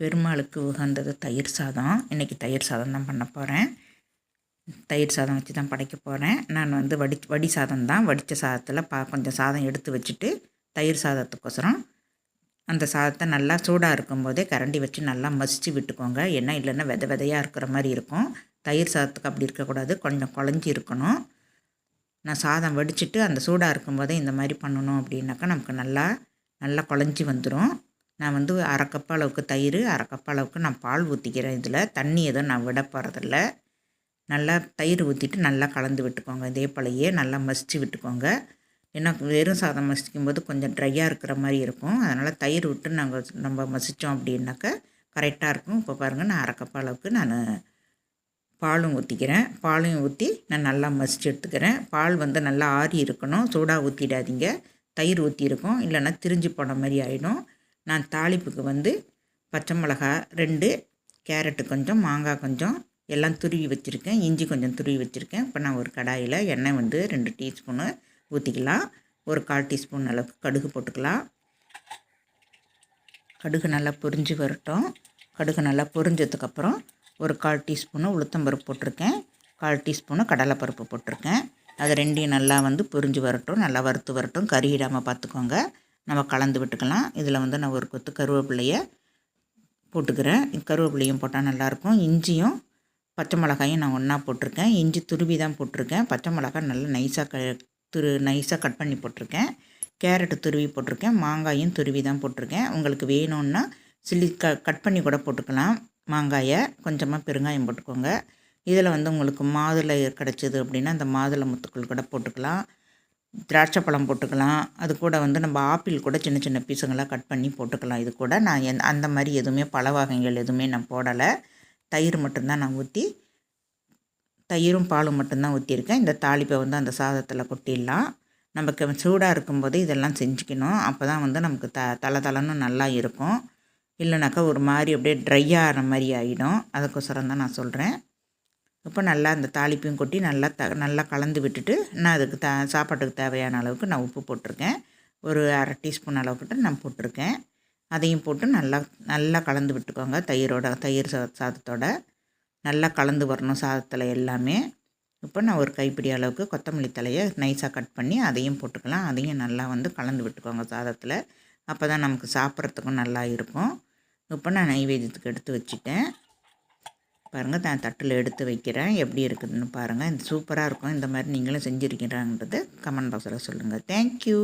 பெருமாளுக்கு உகந்தது தயிர் சாதம். இன்றைக்கி தயிர் சாதம் தான் பண்ண போகிறேன் தயிர் சாதம் வச்சு தான் படைக்க போகிறேன் நான் வந்து வடி வடி சாதம் தான். வடித்த சாதத்தில் பா கொஞ்சம் சாதம் எடுத்து வச்சுட்டு தயிர் சாதத்துக்கோசரம் அந்த சாதத்தை நல்லா சூடாக இருக்கும்போதே கரண்டி வச்சு நல்லா மசித்து விட்டுக்கோங்க. ஏன்னா இல்லைன்னா வித விதையாக இருக்கிற மாதிரி இருக்கும். தயிர் சாதத்துக்கு அப்படி இருக்கக்கூடாது கொஞ்சம் குழஞ்சி இருக்கணும். நான் சாதம் வடிச்சிட்டு அந்த சூடாக இருக்கும்போதே இந்த மாதிரி பண்ணணும் அப்படின்னாக்கா நமக்கு நல்லா நல்லா குழஞ்சி வந்துடும் நான் வந்து அரை அளவுக்கு தயிர் அரை அளவுக்கு நான் பால் ஊற்றிக்கிறேன் இதில். தண்ணி எதுவும் நான் விட போகிறதில்ல நல்லா தயிர் ஊற்றிட்டு நல்லா கலந்து விட்டுக்கோங்க. இதே போலையே நல்லா மசித்து விட்டுக்கோங்க. ஏன்னா வெறும் சாதம் மசிக்கும் போது கொஞ்சம் ட்ரையாக இருக்கிற மாதிரி இருக்கும். அதனால் தயிர் விட்டு நாங்கள் நம்ம மசித்தோம் அப்படின்னாக்கா கரெக்டாக இருக்கும். இப்போ பாருங்கள் நான் அரை அளவுக்கு நான் பாலும் ஊற்றிக்கிறேன் பாலையும் ஊற்றி நான் நல்லா மசித்து எடுத்துக்கிறேன். பால் வந்து நல்லா ஆறி இருக்கணும். சூடாக ஊற்றிடாதீங்க தயிர் ஊற்றி இருக்கும் இல்லைன்னா திரிஞ்சு போன மாதிரி ஆகிடும் நான் தாளிப்புக்கு வந்து பச்சை மிளகா ரெண்டு கேரட்டு கொஞ்சம் மாங்காய் கொஞ்சம் எல்லாம் துருவி வச்சுருக்கேன். இஞ்சி கொஞ்சம் துருவி வச்சுருக்கேன். இப்போ நான் ஒரு கடாயில் எண்ணெய் வந்து ரெண்டு டீஸ்பூனு ஊற்றிக்கலாம் ஒரு கால் டீஸ்பூன் அளவுக்கு கடுகு போட்டுக்கலாம். கடுகு நல்லா பொரிஞ்சு வரட்டும். கடுகு நல்லா பொரிஞ்சதுக்கப்புறம் ஒரு கால் டீஸ்பூனு உளுத்தம்பருப்பு போட்டிருக்கேன். கால் டீஸ்பூனு கடலைப்பருப்பு போட்டிருக்கேன். அது ரெண்டையும் நல்லா வந்து பொரிஞ்சு வரட்டும். நல்லா வறுத்து வரட்டும். கறியிடாமல் பார்த்துக்கோங்க. நம்ம கலந்து விட்டுக்கலாம். இதில் வந்து நான் ஒரு கொத்து கருவேப்பிலையை போட்டுக்கிறேன். கருவேப்பிலையும் போட்டால் நல்லாயிருக்கும். இஞ்சியும் பச்சை மிளகாயும் நான் ஒன்றா போட்டிருக்கேன். இஞ்சி துருவி தான் போட்டிருக்கேன். பச்சை மிளகாய் நல்லா நைஸாக க துரு நைஸாக கட் பண்ணி போட்டிருக்கேன். கேரட்டு துருவி போட்டிருக்கேன். மாங்காயும் துருவி தான் போட்டிருக்கேன். உங்களுக்கு வேணும்னா சில்லி க கட் பண்ணி கூட போட்டுக்கலாம். மாங்காயை கொஞ்சமாக பெருங்காயம் போட்டுக்கோங்க. இதில் வந்து உங்களுக்கு மாதுளை கிடச்சிது அப்படின்னா அந்த மாதுளை முத்துக்கள் கூட போட்டுக்கலாம். திராட்சை பழம் போட்டுக்கலாம். அது கூட வந்து நம்ம ஆப்பிள் கூட சின்ன சின்ன பீஸுங்களாக கட் பண்ணி போட்டுக்கலாம். இது கூட நான் எந் அந்த மாதிரி எதுவுமே பழ வகைகள் எதுவுமே நான் போடலை. தயிர் மட்டும்தான் நான் ஊற்றி தயிரும் பாலும் மட்டும்தான் ஊற்றிருக்கேன் இந்த தாளிப்பை வந்து அந்த சாதத்தில் கொட்டிடலாம். நமக்கு சூடாக இருக்கும்போது இதெல்லாம் செஞ்சுக்கணும். அப்போ தான் வந்து நமக்கு த தலை தலைன்னு நல்லா இருக்கும். இல்லைனாக்கா ஒரு மாதிரி அப்படியே ட்ரை ஆகிற மாதிரி ஆகிடும் அதுக்கொசரம் தான் நான் சொல்கிறேன் இப்போ நல்லா அந்த தாளிப்பையும் கொட்டி நல்லா த நல்லா கலந்து விட்டுட்டு நான் அதுக்கு த சாப்பாட்டுக்கு தேவையான அளவுக்கு நான் உப்பு போட்டிருக்கேன். ஒரு அரை டீஸ்பூன் அளவுக்கிட்ட நான் போட்டிருக்கேன். அதையும் போட்டு நல்லா நல்லா கலந்து விட்டுக்கோங்க தயிரோட தயிர் சா சாதத்தோட. நல்லா கலந்து வரணும் சாதத்தில் எல்லாமே. இப்போ நான் ஒரு கைப்பிடி அளவுக்கு கொத்தமல்லி தலையை நைஸாக கட் பண்ணி அதையும் போட்டுக்கலாம். அதையும் நல்லா வந்து கலந்து விட்டுக்கோங்க சாதத்தில். அப்போ தான் நமக்கு சாப்பிட்றதுக்கும் நல்லா இருக்கும். இப்போ நான் நைவேத்தியத்துக்கு எடுத்து வச்சுட்டேன். பாருங்கள் நான் தட்டில் எடுத்து வைக்கிறேன். எப்படி இருக்குதுன்னு பாருங்கள் இந்த சூப்பராக இருக்கும். இந்த மாதிரி நீங்களும் செஞ்சுருக்கிறாங்கன்றது கமெண்ட் பாக்ஸில் சொல்லுங்கள் தேங்க்யூ